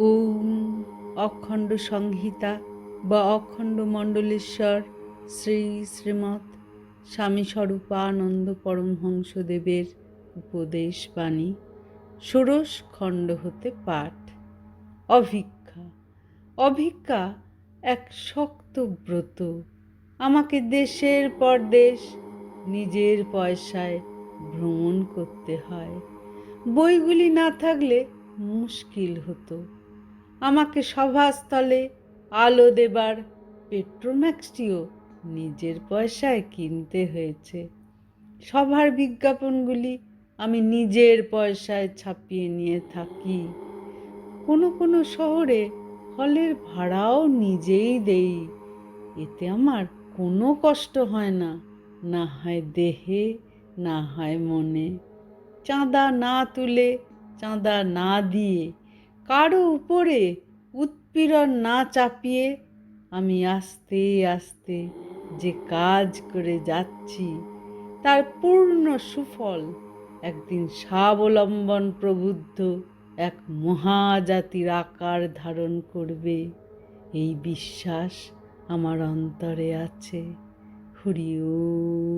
ওম অখণ্ড সংহিতা বা অখণ্ড মণ্ডলেশ্বর শ্রী শ্রীমৎ স্বামী স্বরূপানন্দ পরমহংসদেবের উপদেশ বাণী ষোড়শ খণ্ড হতে পাঠ। অভিজ্ঞা অভিজ্ঞা এক শক্ত ব্রত। আমাকে দেশের পর দেশ নিজের পয়সায় ভ্রমণ করতে হয়। বইগুলি না থাকলে মুশকিল হতো। আমাকে সভাস্থলে আলো দেবার পেট্রোম্যাক্সটিও নিজের পয়সায় কিনতে হয়েছে। সভার বিজ্ঞাপনগুলি আমি নিজের পয়সায় ছাপিয়ে নিয়ে থাকি। কোনো কোনো শহরে হলের ভাড়াও নিজেই দেই। এতে আমার কোনো কষ্ট হয় না না হয় দেহে, না হয় মনে। চাঁদা না তুলে, চাঁদা না দিয়ে কারও উপরে উৎপীড়ন না চাপিয়ে আমি আস্তে আস্তে যে কাজ করে যাচ্ছি, তার পূর্ণ সুফল একদিন স্বাবলম্বন প্রবুদ্ধ এক মহাজাতির আকার ধারণ করবে। এই বিশ্বাস আমার অন্তরে আছে। হরি ওম।